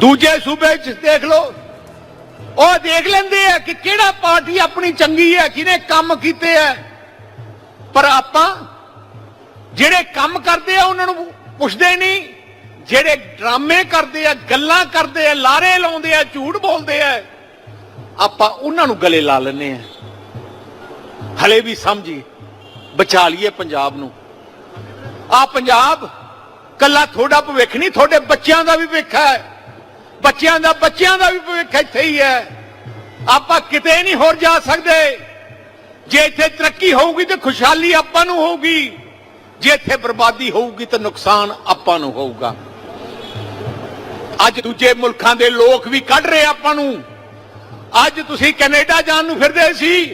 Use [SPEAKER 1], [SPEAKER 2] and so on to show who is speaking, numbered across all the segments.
[SPEAKER 1] ਦੂਜੇ ਸੂਬੇ 'ਚ ਦੇਖ ਲਓ। ਉਹ ਦੇਖ ਲੈਂਦੇ ਆ ਕਿ ਕਿਹੜਾ ਪਾਰਟੀ ਆਪਣੀ ਚੰਗੀ ਹੈ, ਕਿਹਨੇ ਕੰਮ ਕੀਤੇ ਆ। ਪਰ ਆਪਾਂ ਜਿਹੜੇ ਕੰਮ ਕਰਦੇ ਆ, ਉਹਨਾਂ ਨੂੰ ਪੁੱਛਦੇ ਨਹੀਂ। ਜਿਹੜੇ ਡਰਾਮੇ ਕਰਦੇ ਆ, ਗੱਲਾਂ ਕਰਦੇ ਆ, ਲਾਰੇ ਲਾਉਂਦੇ ਆ, ਝੂਠ ਬੋਲਦੇ ਆ, ਆਪਾਂ ਉਹਨਾਂ ਨੂੰ ਗਲੇ ਲਾ ਲੈਂਦੇ ਆ। ਹਲੇ ਵੀ ਸਮਝੀ, ਬਚਾ ਲਈਏ ਪੰਜਾਬ ਨੂੰ। ਆ ਪੰਜਾਬ ਕੱਲਾ ਤੁਹਾਡਾ ਭਵਿੱਖ ਨਹੀਂ, ਤੁਹਾਡੇ ਬੱਚਿਆਂ ਦਾ ਵੀ ਭਵਿੱਖ ਹੈ। ਬੱਚਿਆਂ ਦਾ ਬੱਚਿਆਂ ਦਾ ਵੀ ਭਵਿੱਖ ਇੱਥੇ ਹੀ ਹੈ। ਆਪਾਂ ਕਿਤੇ ਨਹੀਂ ਹੋਰ ਜਾ ਸਕਦੇ। ਜੇ ਇੱਥੇ ਤਰੱਕੀ ਹੋਊਗੀ ਤੇ ਖੁਸ਼ਹਾਲੀ ਆਪਾਂ ਨੂੰ ਹੋਊਗੀ। ਜੇ ਇੱਥੇ ਬਰਬਾਦੀ ਹੋਊਗੀ ਤਾਂ ਨੁਕਸਾਨ ਆਪਾਂ ਨੂੰ ਹੋਊਗਾ। ਅੱਜ ਦੂਜੇ ਮੁਲਕਾਂ ਦੇ ਲੋਕ ਵੀ ਕੱਢ ਰਹੇ ਆਪਾਂ ਨੂੰ। ਅੱਜ ਤੁਸੀਂ ਕੈਨੇਡਾ ਜਾਣ ਨੂੰ ਫਿਰਦੇ ਸੀ।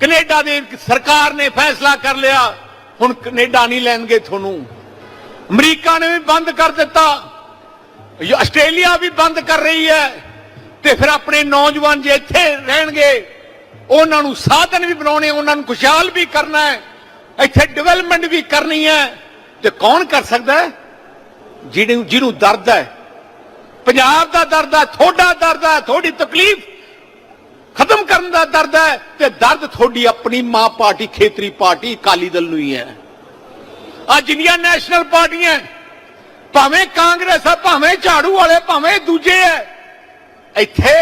[SPEAKER 1] ਕੈਨੇਡਾ ਦੀ ਸਰਕਾਰ ਨੇ ਫੈਸਲਾ ਕਰ ਲਿਆ। ਹੁਣ ਕੈਨੇਡਾ ਨਹੀਂ ਲੈਣਗੇ ਤੁਹਾਨੂੰ। ਅਮਰੀਕਾ ਨੇ ਵੀ ਬੰਦ ਕਰ ਦਿੱਤਾ। ਆਸਟ੍ਰੇਲੀਆ ਵੀ ਬੰਦ ਕਰ ਰਹੀ ਹੈ ਤੇ ਫਿਰ ਆਪਣੇ ਨੌਜਵਾਨ ਜੇ ਇੱਥੇ ਰਹਿਣਗੇ, ਉਹਨਾਂ ਨੂੰ ਸਾਧਨ ਵੀ ਬਣਾਉਣੇ, ਉਹਨਾਂ ਨੂੰ ਖੁਸ਼ਹਾਲ ਵੀ ਕਰਨਾ ਹੈ, ਇੱਥੇ ਡਿਵੈਲਪਮੈਂਟ ਵੀ ਕਰਨੀ ਹੈ, ਤੇ ਕੌਣ ਕਰ ਸਕਦਾ ਹੈ? ਜਿਹਨੂੰ ਜਿਹਨੂੰ ਦਰਦ ਹੈ। ਪੰਜਾਬ ਦਾ ਦਰਦ ਹੈ, ਤੁਹਾਡਾ ਦਰਦ ਹੈ, ਤੁਹਾਡੀ ਤਕਲੀਫ ਖਤਮ ਕਰਨ ਦਾ ਦਰਦ ਹੈ, ਤੇ ਦਰਦ ਤੁਹਾਡੀ ਆਪਣੀ ਮਾਂ ਪਾਰਟੀ, ਖੇਤਰੀ ਪਾਰਟੀ ਅਕਾਲੀ ਦਲ ਨੂੰ ਹੀ ਹੈ। ਆ ਜਿੰਨੀਆਂ ਨੈਸ਼ਨਲ ਪਾਰਟੀਆਂ ਭਾਵੇਂ ਕਾਂਗਰਸ ਹੈ ਭਾਵੇਂ ਝਾੜੂ ਵਾਲੇ, ਭਾਵੇਂ ਦੂਜੇ ਐ। ਇੱਥੇ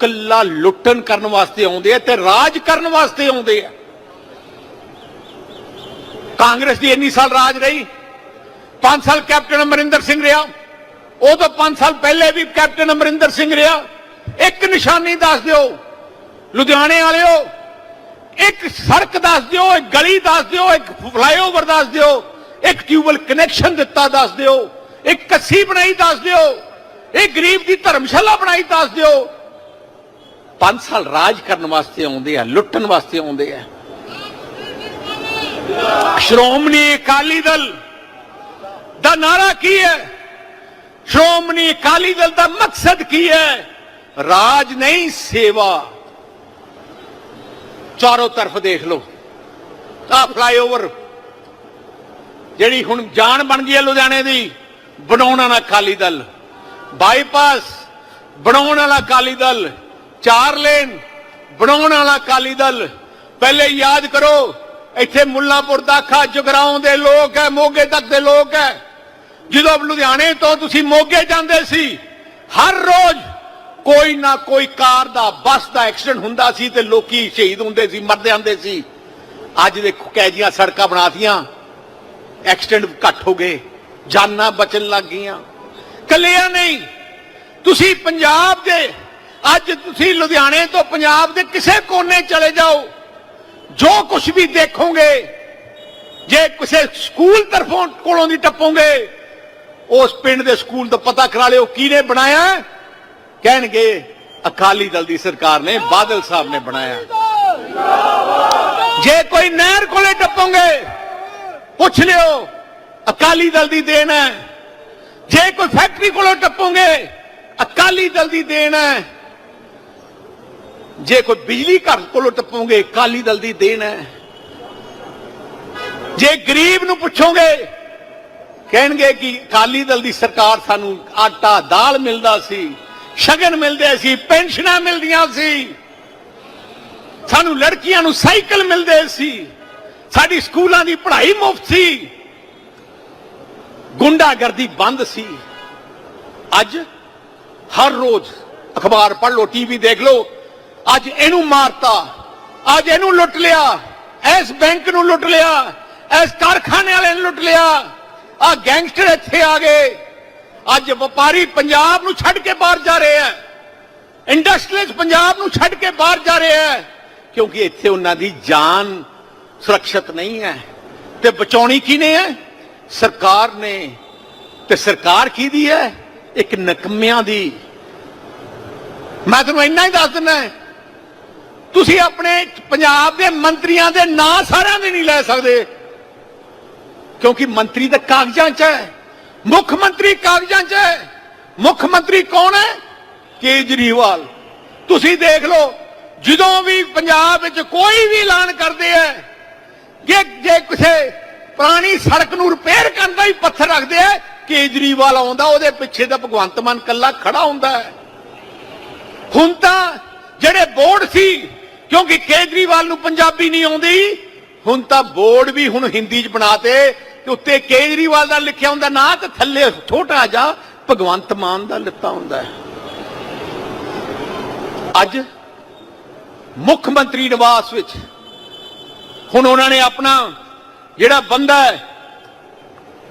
[SPEAKER 1] ਕੱਲਾ ਲੁੱਟਣ ਕਰਨ ਵਾਸਤੇ ਆਉਂਦੇ ਆ ਤੇ ਰਾਜ ਕਰਨ ਵਾਸਤੇ ਆਉਂਦੇ ਆ ਕਾਂਗਰਸ ਦੀ ਇੰਨੀ ਸਾਲ ਰਾਜ ਰਹੀ। 5 ਸਾਲ ਕੈਪਟਨ ਅਮਰਿੰਦਰ ਸਿੰਘ ਰਿਹਾ। ਉਹ ਤੋਂ 5 ਸਾਲ ਪਹਿਲੇ ਵੀ ਕੈਪਟਨ ਅਮਰਿੰਦਰ ਸਿੰਘ ਰਿਹਾ। ਇੱਕ ਨਿਸ਼ਾਨੀ ਦੱਸ ਦਿਓ, ਲੁਧਿਆਣੇ ਵਾਲਿਓ। ਇੱਕ ਸੜਕ ਦੱਸ ਦਿਓ, ਇੱਕ ਗਲੀ ਦੱਸ ਦਿਓ, ਇੱਕ ਫਲਾਈਓਵਰ ਦੱਸ ਦਿਓ। ਇੱਕ ਟਿਊਬਲ ਕਨੈਕਸ਼ਨ ਦਿੱਤਾ ਦੱਸ ਦਿਓ, ਇੱਕ ਕੱਸੀ ਬਣਾਈ ਦੱਸ ਦਿਓ, ਇਹ ਗਰੀਬ ਦੀ ਧਰਮਸ਼ਾਲਾ ਬਣਾਈ ਦੱਸ ਦਿਓ। 5 ਸਾਲ ਰਾਜ ਕਰਨ ਵਾਸਤੇ ਆਉਂਦੇ ਆ, ਲੁੱਟਣ ਵਾਸਤੇ ਆਉਂਦੇ ਆ। ਸ਼੍ਰੋਮਣੀ ਅਕਾਲੀ ਦਲ ਦਾ ਨਾਰਾ ਕੀ ਹੈ? ਸ਼੍ਰੋਮਣੀ ਅਕਾਲੀ ਦਲ ਦਾ ਮਕਸਦ ਕੀ ਹੈ? ਰਾਜ ਨਹੀਂ, ਸੇਵਾ। ਚਾਰੋਂ ਤਰਫ ਦੇਖ ਲਓ। ਆ ਫਲਾਈਓਵਰ ਜਿਹੜੀ ਹੁਣ ਜਾਨ ਬਣ ਗਈ ਹੈ ਲੁਧਿਆਣੇ ਦੀ, ਬਣਾਉਣ ਵਾਲਾ ਅਕਾਲੀ ਦਲ। ਬਾਈਪਾਸ ਬਣਾਉਣ ਵਾਲਾ ਅਕਾਲੀ ਦਲ। ਚਾਰ ਲੇਨ ਬਣਾਉਣ ਵਾਲਾ ਅਕਾਲੀ ਦਲ। ਪਹਿਲੇ ਯਾਦ ਕਰੋ, ਇੱਥੇ ਮੁੱਲਾਂਪੁਰ ਦਾਖਾ ਜਗਰਾਉਂ ਦੇ ਲੋਕ ਹੈ, ਮੋਗੇ ਤੱਕ ਦੇ ਲੋਕ ਹੈ। ਜਦੋਂ ਲੁਧਿਆਣੇ ਤੋਂ ਤੁਸੀਂ ਮੋਗੇ ਜਾਂਦੇ ਸੀ, ਹਰ ਰੋਜ਼ ਕੋਈ ਨਾ ਕੋਈ ਕਾਰ ਦਾ, ਬੱਸ ਦਾ ਐਕਸੀਡੈਂਟ ਹੁੰਦਾ ਸੀ ਤੇ ਲੋਕੀ ਸ਼ਹੀਦ ਹੁੰਦੇ ਸੀ, ਮਰਦੇ ਆਂਦੇ ਸੀ। ਅੱਜ ਦੇਖੋ ਕੈਜੀਆਂ ਸੜਕਾਂ ਬਣਾਤੀਆਂ। ਐਕਸੀਡੈਂਟ ਘੱਟ ਹੋ ਗਏ, ਜਾਨਾਂ ਬਚਣ ਲੱਗ ਗਈਆਂ। ਕੱਲਿਆਂ ਨਹੀਂ, ਤੁਸੀਂ ਪੰਜਾਬ ਦੇ, ਅੱਜ ਤੁਸੀਂ ਲੁਧਿਆਣੇ ਤੋਂ ਪੰਜਾਬ ਦੇ ਕਿਸੇ ਕੋਨੇ ਚਲੇ ਜਾਓ, ਜੋ ਕੁਝ ਵੀ ਦੇਖੋਗੇ, ਜੇ ਕਿਸੇ ਸਕੂਲ ਤਰਫੋਂ ਕੋਲੋਂ ਦੀ ਟੱਪੋਗੇ, ਉਸ ਪਿੰਡ ਦੇ ਸਕੂਲ ਦਾ ਪਤਾ ਕਰਾ ਲਿਓ ਕਿਹਨੇ ਬਣਾਇਆ। ਕਹਿਣਗੇ, ਅਕਾਲੀ ਦਲ ਦੀ ਸਰਕਾਰ ਨੇ, ਬਾਦਲ ਸਾਹਿਬ ਨੇ ਬਣਾਇਆ। ਜੇ ਕੋਈ ਨਹਿਰ ਕੋਲੇ ਟੱਪੋਗੇ ਪੁੱਛ ਲਿਓ, ਅਕਾਲੀ ਦਲ ਦੀ ਦੇਣ ਹੈ। ਜੇ ਕੋਈ ਫੈਕਟਰੀ ਕੋਲੋਂ ਟੱਪੋਗੇ, ਅਕਾਲੀ ਦਲ ਦੀ ਦੇਣ ਹੈ। ਜੇ ਕੋਈ ਬਿਜਲੀ ਘਰ ਕੋਲੋਂ ਟੱਪੋਗੇ, ਅਕਾਲੀ ਦਲ ਦੀ ਦੇਣ ਹੈ। ਜੇ ਗਰੀਬ ਨੂੰ ਪੁੱਛੋਗੇ, ਕਹਿਣਗੇ ਕਿ ਅਕਾਲੀ ਦਲ ਦੀ ਸਰਕਾਰ ਸਾਨੂੰ ਆਟਾ, ਦਾਲ ਮਿਲਦਾ ਸੀ, ਸ਼ਗਨ ਮਿਲਦੇ ਸੀ, ਪੈਨਸ਼ਨਾਂ ਮਿਲਦੀਆਂ ਸੀ, ਸਾਨੂੰ ਲੜਕੀਆਂ ਨੂੰ ਸਾਈਕਲ ਮਿਲਦੇ ਸੀ। ਸਾਡੀ ਸਕੂਲਾਂ ਦੀ ਪੜ੍ਹਾਈ ਮੁਫਤ ਸੀ। ਗੁੰਡਾਗਰਦੀ ਬੰਦ ਸੀ। ਅੱਜ ਹਰ ਰੋਜ਼ ਅਖਬਾਰ ਪੜ੍ਹ ਲਓ ਟੀਵੀ ਦੇਖ ਲਓ। ਅੱਜ ਇਹਨੂੰ ਮਾਰਤਾ, ਅੱਜ ਇਹਨੂੰ ਲੁੱਟ ਲਿਆ, ਇਸ ਬੈਂਕ ਨੂੰ ਲੁੱਟ ਲਿਆ, ਇਸ ਕਾਰਖਾਨੇ ਵਾਲੇ ਨੂੰ ਲੁੱਟ ਲਿਆ। ਆ ਗੈਂਗਸਟਰ ਇੱਥੇ ਆ ਗਏ। ਅੱਜ ਵਪਾਰੀ ਪੰਜਾਬ ਨੂੰ ਛੱਡ ਕੇ ਬਾਹਰ ਜਾ ਰਹੇ ਆ। ਇੰਡਸਟਰੀਅਲਿਸਟ ਪੰਜਾਬ ਨੂੰ ਛੱਡ ਕੇ ਬਾਹਰ ਜਾ ਰਹੇ ਆ। ਕਿਉਂਕਿ ਇੱਥੇ ਉਹਨਾਂ ਦੀ ਜਾਨ ਸੁਰੱਖਿਅਤ ਨਹੀਂ ਹੈ। ਤੇ ਬਚਾਉਣੀ ਕਿਹਨੇ ਹੈ? ਸਰਕਾਰ ਨੇ। ਤੇ ਸਰਕਾਰ ਕਿਹਦੀ ਹੈ? ਇੱਕ ਨਕਮਿਆਂ ਦੀ। ਮੈਂ ਤੁਹਾਨੂੰ ਇੰਨਾ ਹੀ ਦੱਸ ਦਿੰਦਾ ਤੁਸੀਂ ਆਪਣੇ ਪੰਜਾਬ ਦੇ ਮੰਤਰੀਆਂ ਦੇ ਨਾਂ ਸਾਰਿਆਂ ਦੇ ਨਹੀਂ ਲੈ ਸਕਦੇ। ਕਿਉਂਕਿ ਮੰਤਰੀ ਤਾਂ ਕਾਗਜ਼ਾਂ 'ਚ ਹੈ। ਮੁੱਖ ਮੰਤਰੀ ਕਾਗਜ਼ਾਂ 'ਚ ਹੈ। ਮੁੱਖ ਮੰਤਰੀ ਕੌਣ ਹੈ? ਕੇਜਰੀਵਾਲ। ਤੁਸੀਂ ਦੇਖ ਲਓ, ਜਦੋਂ ਵੀ ਪੰਜਾਬ ਵਿੱਚ ਕੋਈ ਵੀ ਐਲਾਨ ਕਰਦੇ ਹੈ ਜੇ ਜੇ ਕਿਸੇ ਪੁਰਾਣੀ ਸੜਕ ਨੂੰ ਰਿਪੇਅਰ ਕਰਨ ਦਾ ਹੀ ਪੱਥਰ ਰੱਖਦੇ ਆ, ਕੇਜਰੀਵਾਲ ਆਉਂਦਾ, ਉਹਦੇ ਪਿੱਛੇ ਤਾਂ ਭਗਵੰਤ ਮਾਨ ਕੱਲਾ ਖੜਾ ਹੁੰਦਾ ਹੈ। ਹੁਣ ਤਾਂ ਜਿਹੜੇ ਬੋਰਡ ਸੀ, ਕਿਉਂਕਿ ਕੇਜਰੀਵਾਲ ਨੂੰ ਪੰਜਾਬੀ ਨਹੀਂ ਆਉਂਦੀ, ਹੁਣ ਤਾਂ ਬੋਰਡ ਵੀ ਹੁਣ ਹਿੰਦੀ 'ਚ ਬਣਾਤੇ, ਤੇ ਉੱਤੇ ਕੇਜਰੀਵਾਲ ਦਾ ਲਿਖਿਆ ਹੁੰਦਾ, ਨਾ ਤੇ ਥੱਲੇ ਛੋਟਾ ਜਿਹਾ ਭਗਵੰਤ ਮਾਨ ਦਾ ਲਿੱਤਾ ਹੁੰਦਾ ਹੈ। ਅੱਜ ਮੁੱਖ ਮੰਤਰੀ ਨਿਵਾਸ ਵਿੱਚ ਹੁਣ ਉਹਨਾਂ ਨੇ ਆਪਣਾ ਜਿਹੜਾ ਬੰਦਾ ਹੈ,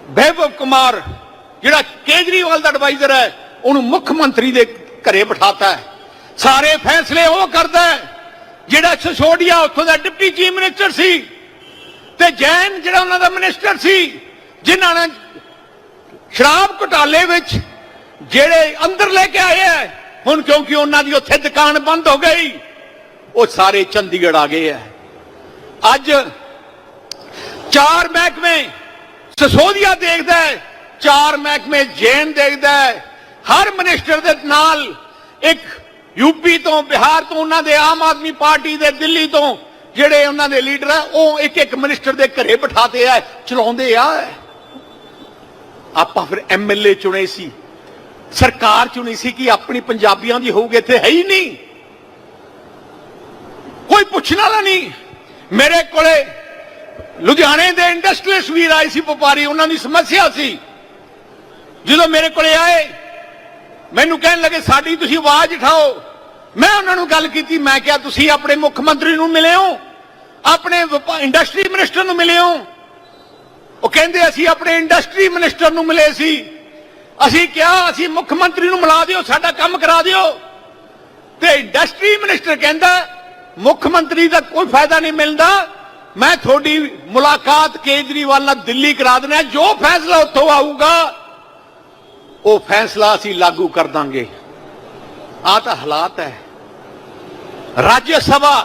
[SPEAKER 1] ਵੈਭਵ ਕੁਮਾਰ, ਜਿਹੜਾ ਕੇਜਰੀਵਾਲ ਦਾ ਐਡਵਾਈਜ਼ਰ ਹੈ, ਉਹਨੂੰ ਮੁੱਖ ਮੰਤਰੀ ਦੇ ਘਰੇ ਬਿਠਾਤਾ ਹੈ। ਸਾਰੇ ਫੈਸਲੇ ਉਹ ਕਰਦਾ ਹੈ, ਜਿਹੜਾ ਸਿਸੋਡੀਆ ਉੱਥੋਂ ਦਾ ਡਿਪਟੀ ਚੀਫ ਮਿਨਿਸਟਰ ਸੀ ਤੇ ਜੈਨ ਜਿਹੜਾ ਉਹਨਾਂ ਦਾ ਮਿਨਿਸਟਰ ਸੀ, ਜਿਨ੍ਹਾਂ ਨੇ ਸ਼ਰਾਬ ਘੁਟਾਲੇ ਵਿੱਚ ਜਿਹੜੇ ਅੰਦਰ ਲੈ ਕੇ ਆਏ ਹੈ, ਹੁਣ ਕਿਉਂਕਿ ਉਹਨਾਂ ਦੀ ਉੱਥੇ ਦੁਕਾਨ ਬੰਦ ਹੋ ਗਈ, ਉਹ ਸਾਰੇ ਚੰਡੀਗੜ੍ਹ ਆ ਗਏ ਹੈ। ਅੱਜ ਚਾਰ ਮਹਿਕਮੇ ਸਸੋਦੀਆ ਦੇਖਦਾ ਹੈ, ਚਾਰ ਮਹਿਕਮੇ ਜੇਨ ਦੇਖਦਾ ਹੈ। ਹਰ ਮਿਨਿਸਟਰ ਦੇ ਨਾਲ ਇੱਕ ਯੂਪੀ ਤੋਂ, ਬਿਹਾਰ ਤੋਂ, ਉਹਨਾਂ ਦੇ ਆਮ ਆਦਮੀ ਪਾਰਟੀ ਦੇ ਦਿੱਲੀ ਤੋਂ ਜਿਹੜੇ ਉਹਨਾਂ ਦੇ ਲੀਡਰ ਹੈ ਉਹ ਇੱਕ ਇੱਕ ਮਿਨਿਸਟਰ ਦੇ ਘਰੇ ਬਿਠਾਤੇ ਆ, ਚਲਾਉਂਦੇ ਆ। ਆਪਾਂ ਫਿਰ ਐਮਐਲਏ ਚੁਣੇ ਸੀ। ਸਰਕਾਰ ਚੁਣੀ ਸੀ ਕਿ ਆਪਣੀ ਪੰਜਾਬੀਆਂ ਦੀ ਹੋਊਗੀ, ਇੱਥੇ ਹੈ ਹੀ ਨਹੀਂ। ਕੋਈ ਪੁੱਛਣ ਵਾਲਾ ਨਹੀਂ। ਮੇਰੇ ਕੋਲੇ ਲੁਧਿਆਣੇ ਦੇ ਇੰਡਸਟਰੀਅਲਿਸਟ ਵੀਰ ਆਏ ਸੀ, ਵਪਾਰੀ, ਉਹਨਾਂ ਦੀ ਸਮੱਸਿਆ ਸੀ। ਜਦੋਂ ਮੇਰੇ ਕੋਲੇ ਆਏ, ਮੈਨੂੰ ਕਹਿਣ ਲੱਗੇ, ਸਾਡੀ ਤੁਸੀਂ ਆਵਾਜ਼ ਉਠਾਓ। ਮੈਂ ਉਹਨਾਂ ਨੂੰ ਗੱਲ ਕੀਤੀ, ਮੈਂ ਕਿਹਾ, ਤੁਸੀਂ ਆਪਣੇ ਮੁੱਖ ਮੰਤਰੀ ਨੂੰ ਮਿਲੇ ਹੋ? ਆਪਣੇ ਵਪਾ- ਇੰਡਸਟਰੀ ਮਿਨਿਸਟਰ ਨੂੰ ਮਿਲੇ ਹੋ? ਉਹ ਕਹਿੰਦੇ, ਅਸੀਂ ਆਪਣੇ ਇੰਡਸਟਰੀ ਮਿਨਿਸਟਰ ਨੂੰ ਮਿਲੇ ਸੀ। ਅਸੀਂ ਕਿਹਾ, ਅਸੀਂ ਮੁੱਖ ਮੰਤਰੀ ਨੂੰ ਮਿਲਾ ਦਿਓ, ਸਾਡਾ ਕੰਮ ਕਰਾ ਦਿਓ। ਤੇ ਇੰਡਸਟਰੀ ਮਿਨਿਸਟਰ ਕਹਿੰਦਾ ਮੁੱਖ ਮੰਤਰੀ ਦਾ ਕੋਈ ਫਾਇਦਾ ਨਹੀਂ ਮਿਲਦਾ। ਮੈਂ ਤੁਹਾਡੀ ਮੁਲਾਕਾਤ ਕੇਜਰੀਵਾਲ ਨਾਲ ਦਿੱਲੀ ਕਰਾ ਦੇਣਾ ਜੋ ਫੈਸਲਾ ਉੱਥੋਂ ਆਊਗਾ, ਉਹ ਫੈਸਲਾ ਅਸੀਂ ਲਾਗੂ ਕਰ ਦਾਂਗੇ। ਆ ਤਾਂ ਹਾਲਾਤ ਹੈ। ਰਾਜ ਸਭਾ